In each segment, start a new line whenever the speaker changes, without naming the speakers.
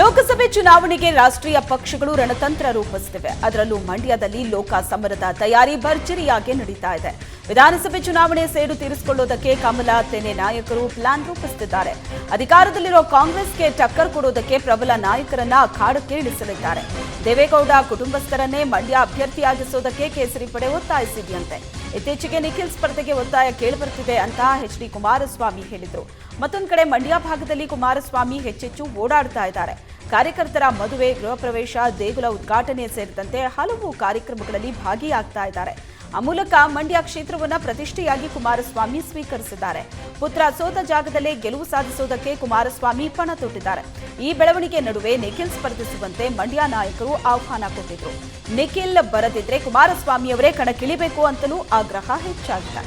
ಲೋಕಸಭೆ ಚುನಾವಣೆಗೆ ರಾಷ್ಟ್ರೀಯ ಪಕ್ಷಗಳು ರಣತಂತ್ರ ರೂಪಿಸುತ್ತಿವೆ. ಅದರಲ್ಲೂ ಮಂಡ್ಯದಲ್ಲಿ ಲೋಕ ಸಮರದ ತಯಾರಿ ಭರ್ಜರಿಯಾಗಿ ನಡೀತಾ ಇದೆ. ವಿಧಾನಸಭೆ ಚುನಾವಣೆ ಸೇಡು ತೀರಿಸಿಕೊಳ್ಳುವುದಕ್ಕೆ ಕಮಲ ತೆನೆ ನಾಯಕರು ಪ್ಲಾನ್ ರೂಪಿಸುತ್ತಿದ್ದಾರೆ. ಅಧಿಕಾರದಲ್ಲಿರೋ ಕಾಂಗ್ರೆಸ್ಗೆ ಟಕ್ಕರ್ ಕೊಡುವುದಕ್ಕೆ ಪ್ರಬಲ ನಾಯಕರನ್ನ ಅಖಾಡಕ್ಕೆ ಇಳಿಸಲಿದ್ದಾರೆ. ದೇವೇಗೌಡ ಕುಟುಂಬಸ್ಥರನ್ನೇ ಮಂಡ್ಯ ಅಭ್ಯರ್ಥಿಯಾಗಿಸುವುದಕ್ಕೆ ಕೇಸರಿ ಪಡೆ ಒತ್ತಾಯಿಸಿದೆಯಂತೆ. ಇತ್ತೀಚೆಗೆ ನಿಖಿಲ್ ಸ್ಪರ್ಧೆಗೆ ಒತ್ತಾಯ ಕೇಳಿಬರುತ್ತಿದೆ ಅಂತ ಎಚ್ ಡಿ ಕುಮಾರಸ್ವಾಮಿ ಹೇಳಿದರು. ಮತ್ತೊಂದು ಕಡೆ ಮಂಡ್ಯ ಭಾಗದಲ್ಲಿ ಕುಮಾರಸ್ವಾಮಿ ಹೆಚ್ಚೆಚ್ಚು ಓಡಾಡ್ತಾ ಇದ್ದಾರೆ. ಕಾರ್ಯಕರ್ತರ ಮದುವೆ, ಗೃಹ ಪ್ರವೇಶ, ದೇಗುಲ ಉದ್ಘಾಟನೆ ಸೇರಿದಂತೆ ಹಲವು ಕಾರ್ಯಕ್ರಮಗಳಲ್ಲಿ ಭಾಗಿಯಾಗ್ತಾ ಇದ್ದಾರೆ. ಆ ಮೂಲಕ ಮಂಡ್ಯ ಕ್ಷೇತ್ರವನ್ನು ಪ್ರತಿಷ್ಠೆಯಾಗಿ ಕುಮಾರಸ್ವಾಮಿ ಸ್ವೀಕರಿಸಿದ್ದಾರೆ. ಪುತ್ರ ಸೋತ ಜಾಗದಲ್ಲೇ ಗೆಲುವು ಸಾಧಿಸುವುದಕ್ಕೆ ಕುಮಾರಸ್ವಾಮಿ ಪಣ ತೊಟ್ಟಿದ್ದಾರೆ. ಈ ಬೆಳವಣಿಗೆ ನಡುವೆ ನಿಖಿಲ್ ಸ್ಪರ್ಧಿಸುವಂತೆ ಮಂಡ್ಯ ನಾಯಕರು ಆಹ್ವಾನ ಕೊಟ್ಟಿದ್ರು. ನಿಖಿಲ್ ಬರದಿದ್ರೆ ಕುಮಾರಸ್ವಾಮಿಯವರೇ ಕಣಕ್ಕಿಳಿಬೇಕು ಅಂತಲೂ ಆಗ್ರಹ ಹೆಚ್ಚಾಗಿದೆ.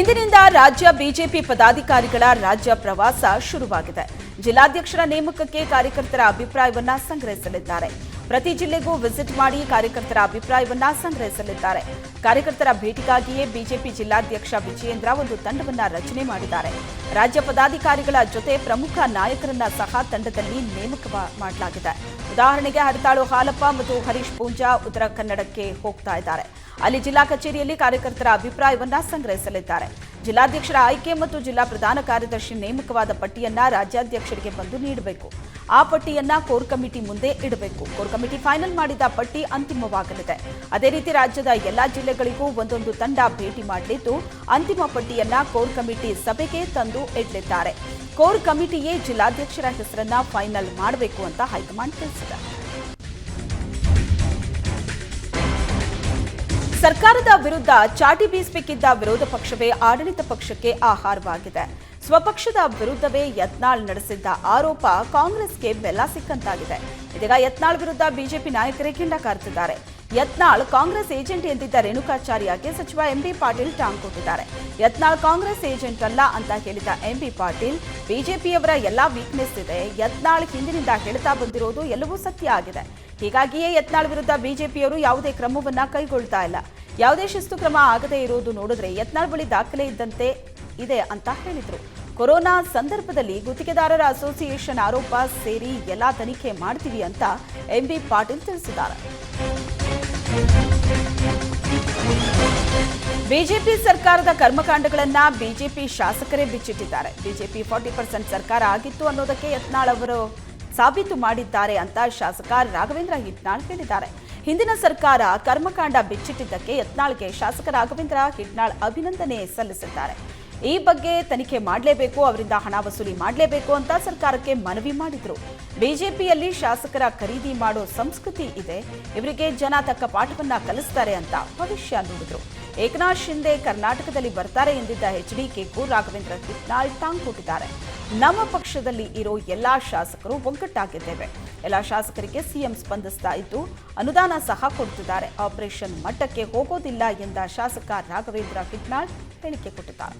ಇಂದಿನಿಂದ ರಾಜ್ಯ ಬಿಜೆಪಿ ಪದಾಧಿಕಾರಿಗಳ ರಾಜ್ಯ ಪ್ರವಾಸ ಶುರುವಾಗಿದೆ. ಜಿಲ್ಲಾಧ್ಯಕ್ಷರ ನೇಮಕಕ್ಕೆ ಕಾರ್ಯಕರ್ತರ ಅಭಿಪ್ರಾಯವನ್ನ ಸಂಗ್ರಹಿಸಲಿದ್ದಾರೆ. ಪ್ರತಿ ಜಿಲ್ಲೆಗೂ ವಿಸಿಟ್ ಮಾಡಿ ಕಾರ್ಯಕರ್ತರ ಅಭಿಪ್ರಾಯವನ್ನ ಸಂಗ್ರಹಿಸಲಿದ್ದಾರೆ. ಕಾರ್ಯಕರ್ತರ ಭೇಟಿಗಾಗಿಯೇ ಬಿಜೆಪಿ ಜಿಲ್ಲಾಧ್ಯಕ್ಷ ವಿಜಯೇಂದ್ರ ಒಂದು ತಂಡವನ್ನ ರಚನೆ ಮಾಡಿದ್ದಾರೆ. ರಾಜ್ಯ ಪದಾಧಿಕಾರಿಗಳ ಜೊತೆ ಪ್ರಮುಖ ನಾಯಕರನ್ನ ಸಹ ತಂಡದಲ್ಲಿ ನೇಮಕ ಮಾಡಲಾಗಿದೆ. ಉದಾಹರಣೆಗೆ ಹರತಾಳು ಹಾಲಪ್ಪ ಮತ್ತು ಹರೀಶ್ ಪೂಂಜಾ ಉತ್ತರ ಕನ್ನಡಕ್ಕೆ ಹೋಗ್ತಾ ಇದ್ದಾರೆ. ಅಲ್ಲಿ ಜಿಲ್ಲಾ ಕಚೇರಿಯಲ್ಲಿ ಕಾರ್ಯಕರ್ತರ ಅಭಿಪ್ರಾಯವನ್ನ ಸಂಗ್ರಹಿಸಲಿದ್ದಾರೆ. ಜಿಲ್ಲಾಧ್ಯಕ್ಷರ ಆಯ್ಕೆ ಮತ್ತು ಜಿಲ್ಲಾ ಪ್ರಧಾನ ಕಾರ್ಯದರ್ಶಿ ನೇಮಕವಾದ ಪಟ್ಟಿಯನ್ನ ರಾಜ್ಯಾಧ್ಯಕ್ಷರಿಗೆ ಬಂದು ನೀಡಬೇಕು. ಆ ಪಟ್ಟಿಯನ್ನ ಕೋರ್ ಕಮಿಟಿ ಮುಂದೆ ಇಡಬೇಕು. ಕೋರ್ ಕಮಿಟಿ ಫೈನಲ್ ಮಾಡಿದ ಪಟ್ಟಿ ಅಂತಿಮವಾಗಲಿದೆ. ಅದೇ ರೀತಿ ರಾಜ್ಯದ ಎಲ್ಲಾ ಜಿಲ್ಲೆಗಳಿಗೂ ಒಂದೊಂದು ತಂಡ ಭೇಟಿ ಮಾಡಲಿದ್ದು, ಅಂತಿಮ ಪಟ್ಟಿಯನ್ನ ಕೋರ್ ಕಮಿಟಿ ಸಭೆಗೆ ತಂದು ಇಡಲಿದ್ದಾರೆ. ಕೋರ್ ಕಮಿಟಿಯೇ ಜಿಲ್ಲಾಧ್ಯಕ್ಷರ ಹೆಸರನ್ನ ಫೈನಲ್ ಮಾಡಬೇಕು ಅಂತ ಹೈಕಮಾಂಡ್ ತಿಳಿಸಿದೆ. ಸರ್ಕಾರದ ವಿರುದ್ಧ ಚಾಟಿ ಬೀಸಬೇಕಿದ್ದ ವಿರೋಧ ಪಕ್ಷವೇ ಆಡಳಿತ ಪಕ್ಷಕ್ಕೆ ಆಹಾರವಾಗಿದೆ. ಸ್ವಪಕ್ಷದ ವಿರುದ್ಧವೇ ಯತ್ನಾಳ್ ನಡೆಸಿದ್ದ ಆರೋಪ ಕಾಂಗ್ರೆಸ್ಗೆ ಬೆಲ್ಲ ಸಿಕ್ಕಂತಾಗಿದೆ. ಇದೀಗ ಯತ್ನಾಳ್ ವಿರುದ್ಧ ಬಿಜೆಪಿ ನಾಯಕರೇ ಕಿಂಡ ಕಾರ್ತಿದ್ದಾರೆ ಯತ್ನಾಳ್ ಕಾಂಗ್ರೆಸ್ ಏಜೆಂಟ್ ಎಂದಿದ್ದ ರೇಣುಕಾಚಾರ್ಯಗೆ ಸಚಿವ ಎಂಬಿ ಪಾಟೀಲ್ ಟಾಂಗ್ ಕೊಟ್ಟಿದ್ದಾರೆ. ಯತ್ನಾಳ್ ಕಾಂಗ್ರೆಸ್ ಏಜೆಂಟ್ ಅಲ್ಲ ಅಂತ ಹೇಳಿದ ಎಂಬಿ ಪಾಟೀಲ್, ಬಿಜೆಪಿಯವರ ಎಲ್ಲಾ ವೀಕ್ನೆಸ್ ಇದೆ, ಯತ್ನಾಳ್ ಹಿಂದಿನಿಂದ ಹೇಳ್ತಾ ಬಂದಿರೋದು ಎಲ್ಲವೂ ಸತ್ಯ ಆಗಿದೆ. ಹೀಗಾಗಿಯೇ ಯತ್ನಾಳ್ ವಿರುದ್ಧ ಬಿಜೆಪಿಯವರು ಯಾವುದೇ ಕ್ರಮವನ್ನ ಕೈಗೊಳ್ತಾ ಇಲ್ಲ. ಯಾವುದೇ ಶಿಸ್ತು ಕ್ರಮ ಆಗದೇ ಇರುವುದು ನೋಡಿದ್ರೆ ಯತ್ನಾಳ್ ಬಳಿ ದಾಖಲೆ ಇದ್ದಂತೆ ಇದೆ ಅಂತ ಹೇಳಿದರು. ಕೊರೋನಾ ಸಂದರ್ಭದಲ್ಲಿ ಗುತ್ತಿಗೆದಾರರ ಅಸೋಸಿಯೇಷನ್ ಆರೋಪ ಸೇರಿ ಎಲ್ಲ ತನಿಖೆ ಮಾಡ್ತೀವಿ ಅಂತ ಎಂಬಿ ಪಾಟೀಲ್ ತಿಳಿಸಿದ್ದಾರೆ. ಬಿಜೆಪಿ ಸರ್ಕಾರದ ಕರ್ಮಕಾಂಡಗಳನ್ನ ಬಿಜೆಪಿ ಶಾಸಕರೇ ಬಿಚ್ಚಿಟ್ಟಿದ್ದಾರೆ. ಬಿಜೆಪಿ ಫಾರ್ಟಿ ಪರ್ಸೆಂಟ್ ಸರ್ಕಾರ ಆಗಿತ್ತು ಅನ್ನೋದಕ್ಕೆ ಯತ್ನಾಳ್ ಅವರು ಸಾಬೀತು ಮಾಡಿದ್ದಾರೆ ಅಂತ ಶಾಸಕ ರಾಘವೇಂದ್ರ ಹಿಟ್ನಾಳ್ ಹೇಳಿದ್ದಾರೆ. ಹಿಂದಿನ ಸರ್ಕಾರ ಕರ್ಮಕಾಂಡ ಬಿಚ್ಚಿಟ್ಟಿದ್ದಕ್ಕೆ ಯತ್ನಾಳ್ಗೆ ಶಾಸಕ ರಾಘವೇಂದ್ರ ಹಿಟ್ನಾಳ್ ಅಭಿನಂದನೆ ಸಲ್ಲಿಸಿದ್ದಾರೆ. ಈ ಬಗ್ಗೆ ತನಿಖೆ ಮಾಡಲೇಬೇಕು, ಅವರಿಂದ ಹಣ ವಸೂಲಿ ಮಾಡಲೇಬೇಕು ಅಂತ ಸರ್ಕಾರಕ್ಕೆ ಮನವಿ ಮಾಡಿದ್ರು. ಬಿಜೆಪಿಯಲ್ಲಿ ಶಾಸಕರ ಖರೀದಿ ಮಾಡೋ ಸಂಸ್ಕೃತಿ ಇದೆ, ಇವರಿಗೆ ಜನ ತಕ್ಕ ಪಾಠವನ್ನ ಕಲಿಸ್ತಾರೆ ಅಂತ ಭವಿಷ್ಯ ನುಡಿದ್ರು. ಏಕನಾಥ್ ಶಿಂದೆ ಕರ್ನಾಟಕದಲ್ಲಿ ಬರ್ತಾರೆ ಎಂದಿದ್ದ ಎಚ್ ಎಚ್ಡಿಕೆಗೂ ರಾಘವೇಂದ್ರ ಕಿತ್ನಾಳ್ ಟಾಂಗ್ ಕೊಟ್ಟಿದ್ದಾರೆ. ನಮ್ಮ ಪಕ್ಷದಲ್ಲಿ ಇರೋ ಎಲ್ಲಾ ಶಾಸಕರು ಒಗ್ಗಟ್ಟಾಗಿದ್ದೇವೆ. ಎಲ್ಲ ಶಾಸಕರಿಗೆ ಸಿಎಂ ಸ್ಪಂದಿಸ್ತಾ ಇದ್ದು ಅನುದಾನ ಸಹ ಕೊಡ್ತಿದ್ದಾರೆ. ಆಪರೇಷನ್ ಮಟ್ಟಕ್ಕೆ ಹೋಗೋದಿಲ್ಲ ಎಂದ ಶಾಸಕ ರಾಘವೇಂದ್ರ ಹಿಟ್ನಾಳ್ ಹೇಳಿಕೆ ಕೊಟ್ಟಿದ್ದಾರೆ.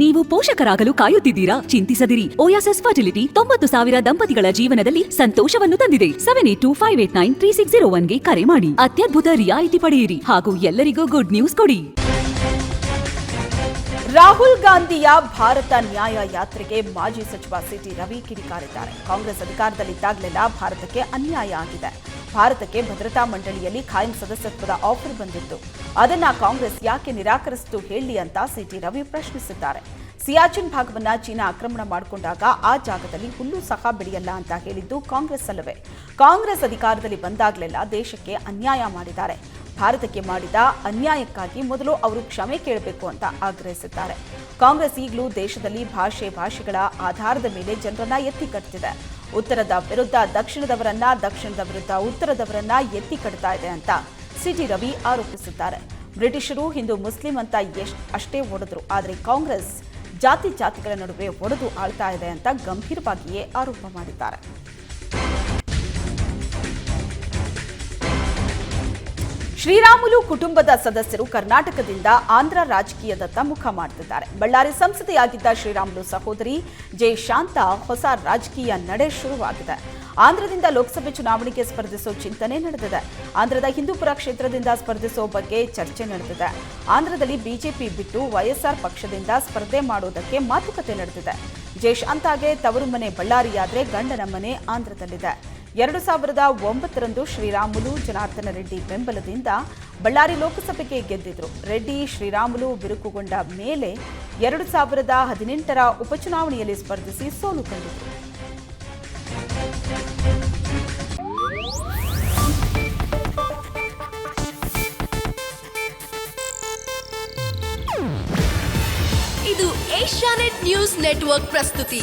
ನೀವು ಪೋಷಕರಾಗಲು ಕಾಯುತ್ತಿದ್ದೀರಾ? ಚಿಂತಿಸದಿರಿ. ಓಯಾಸಸ್ ಫರ್ಟಿಲಿಟಿ ತೊಂಬತ್ತು ಸಾವಿರ ದಂಪತಿಗಳ ಜೀವನದಲ್ಲಿ ಸಂತೋಷವನ್ನು ತಂದಿದೆ. Seven eight two five eight nine three six zero ಒನ್ಗೆ ಕರೆ ಮಾಡಿ. ಅತ್ಯದ್ಭುತ ರಿಯಾಯಿತಿ ಪಡೆಯಿರಿ ಹಾಗೂ ಎಲ್ಲರಿಗೂ ಗುಡ್ ನ್ಯೂಸ್ ಕೊಡಿ.
ರಾಹುಲ್ ಗಾಂಧಿಯ ಭಾರತ ನ್ಯಾಯ ಯಾತ್ರೆಗೆ ಮಾಜಿ ಸಚಿವ ಸಿಟಿ ರವಿ ಕಿಡಿಕಾರಿದ್ದಾರೆ. ಕಾಂಗ್ರೆಸ್ ಅಧಿಕಾರದಲ್ಲಿದ್ದಾಗಲೆಲ್ಲ ಭಾರತಕ್ಕೆ ಅನ್ಯಾಯ ಆಗಿದೆ. ಭಾರತಕ್ಕೆ ಭದ್ರತಾ ಮಂಡಳಿಯಲ್ಲಿ ಖಾಯಂ ಸದಸ್ಯತ್ವದ ಆಫರ್ ಬಂದಿತ್ತು. ಅದನ್ನ ಕಾಂಗ್ರೆಸ್ ಯಾಕೆ ನಿರಾಕರಿಸಿತು ಹೇಳಿ ಅಂತ ಸಿಟಿ ರವಿ ಪ್ರಶ್ನಿಸಿದ್ದಾರೆ. ಸಿಯಾಚಿನ್ ಭಾಗವನ್ನು ಚೀನಾ ಆಕ್ರಮಣ ಮಾಡಿಕೊಂಡಾಗ ಆ ಜಾಗದಲ್ಲಿ ಹುಲ್ಲು ಸಹ ಬೆಳೆಯಲ್ಲ ಅಂತ ಹೇಳಿದ್ದು ಕಾಂಗ್ರೆಸ್ ಅಲ್ಲವೇ. ಕಾಂಗ್ರೆಸ್ ಅಧಿಕಾರದಲ್ಲಿ ಬಂದಾಗಲೆಲ್ಲ ದೇಶಕ್ಕೆ ಅನ್ಯಾಯ ಮಾಡಿದ್ದಾರೆ. ಭಾರತಕ್ಕೆ ಮಾಡಿದ ಅನ್ಯಾಯಕ್ಕಾಗಿ ಮೊದಲು ಅವರು ಕ್ಷಮೆ ಕೇಳಬೇಕು ಅಂತ ಆಗ್ರಹಿಸಿದ್ದಾರೆ. ಕಾಂಗ್ರೆಸ್ ಈಗಲೂ ದೇಶದಲ್ಲಿ ಭಾಷೆ ಭಾಷೆಗಳ ಆಧಾರದ ಮೇಲೆ ಜನರನ್ನ ಎತ್ತಿ ಕಟ್ತಿದೆ. ಉತ್ತರದ ವಿರುದ್ಧ ದಕ್ಷಿಣದವರನ್ನ, ದಕ್ಷಿಣದ ವಿರುದ್ಧ ಉತ್ತರದವರನ್ನ ಎತ್ತಿ ಕಟ್ತಾ ಇದೆ ಅಂತ ಸಿಟಿ ರವಿ ಆರೋಪಿಸಿದ್ದಾರೆ. ಬ್ರಿಟಿಷರು ಹಿಂದೂ ಮುಸ್ಲಿಂ ಅಂತ ಅಷ್ಟೇ ಓಡಿದ್ರು, ಆದರೆ ಕಾಂಗ್ರೆಸ್ ಜಾತಿ ಜಾತಿಗಳ ನಡುವೆ ಒಡೆದು ಆಳ್ತಾ ಇದೆ ಅಂತ ಗಂಭೀರವಾಗಿಯೇ ಆರೋಪ ಮಾಡಿದ್ದಾರೆ. ಶ್ರೀರಾಮುಲು ಕುಟುಂಬದ ಸದಸ್ಯರು ಕರ್ನಾಟಕದಿಂದ ಆಂಧ್ರ ರಾಜಕೀಯದತ್ತ ಮುಖ ಮಾಡ್ತಿದ್ದಾರೆ. ಬಳ್ಳಾರಿ ಸಂಸದೆಯಾಗಿದ್ದ ಶ್ರೀರಾಮುಲು ಸಹೋದರಿ ಜೆ ಶಾಂತ ಹೊಸ ರಾಜಕೀಯ ನಡೆ ಶುರುವಾಗಿದೆ. ಆಂಧ್ರದಿಂದ ಲೋಕಸಭೆ ಚುನಾವಣೆಗೆ ಸ್ಪರ್ಧಿಸೋ ಚಿಂತನೆ ನಡೆದಿದೆ. ಆಂಧ್ರದ ಹಿಂದೂಪುರ ಕ್ಷೇತ್ರದಿಂದ ಸ್ಪರ್ಧಿಸೋ ಬಗ್ಗೆ ಚರ್ಚೆ ನಡೆದಿದೆ. ಆಂಧ್ರದಲ್ಲಿ ಬಿಜೆಪಿ ಬಿಟ್ಟು ವೈಎಸ್ಆರ್ ಪಕ್ಷದಿಂದ ಸ್ಪರ್ಧೆ ಮಾಡೋದಕ್ಕೆ ಮಾತುಕತೆ ನಡೆದಿದೆ. ಜಯಶಾಂತಾಗೆ ತವರು ಮನೆ ಬಳ್ಳಾರಿಯಾದ್ರೆ ಗಂಡನ ಮನೆ ಆಂಧ್ರದಲ್ಲಿದೆ. ಎರಡು ಸಾವಿರದ ಒಂಬತ್ತರಂದು ಶ್ರೀರಾಮುಲು ಜನಾರ್ದನ ರೆಡ್ಡಿ ಬೆಂಬಲದಿಂದ ಬಳ್ಳಾರಿ ಲೋಕಸಭೆಗೆ ಗೆದ್ದಿದ್ರು. ರೆಡ್ಡಿ ಶ್ರೀರಾಮುಲು ಬಿರುಕುಗೊಂಡ ಮೇಲೆ ಎರಡು ಸಾವಿರದ ಹದಿನೆಂಟರ ಉಪಚುನಾವಣೆಯಲ್ಲಿ ಸ್ಪರ್ಧಿಸಿ ಸೋಲು ಕಂಡಿದ್ರು.
ಇದು ಏಷ್ಯಾನೆಟ್ ನ್ಯೂಸ್ ನೆಟ್ವರ್ಕ್ ಪ್ರಸ್ತುತಿ.